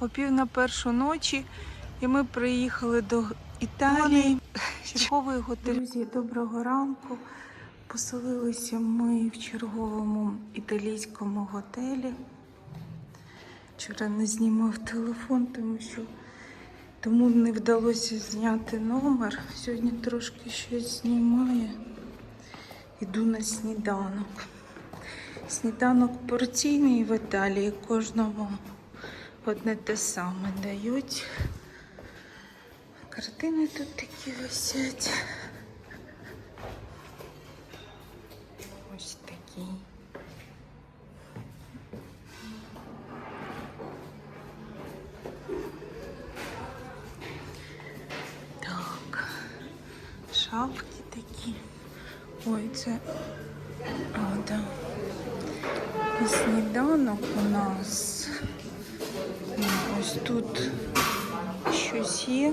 о пів на першу ночі, і ми приїхали до Італії. Черговий готель. Друзі, доброго ранку. Поселилися ми в черговому італійському готелі. Вчора не знімав телефон, тому що тому не вдалося зняти номер. Сьогодні трошки щось знімає. Іду на сніданок. Сніданок порційний в Італії кожному одне те саме дають. Картини тут такі висять. Ось такі. Так, шапки такі. Ой, це. О, да. І сніданок у нас. Ось тут щось є.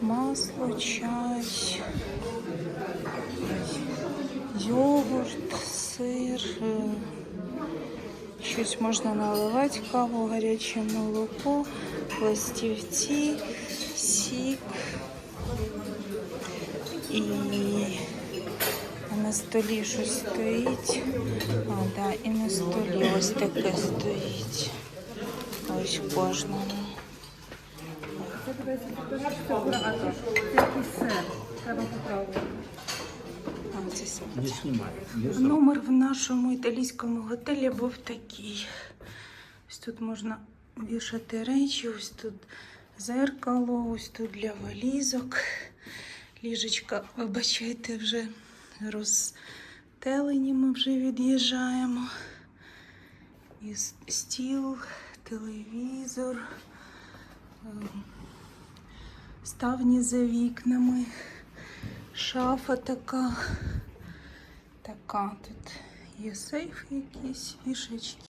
Масло, чай, йогурт, сир. Щось можна наливати, каву, гаряче молоко, пластівці, сік. І на столі щось стоїть. А, да, і на столі ось таке стоїть. Ось в кожному. Номер в нашому італійському готелі був такий. Ось тут можна вішати речі, ось тут зеркало, ось тут для валізок. Ліжечка, вибачайте, вже розстелені, ми вже від'їжджаємо. І стіл, телевізор, ем, ставні за вікнами, шафа така. Така тут є сейф якісь, вішечки.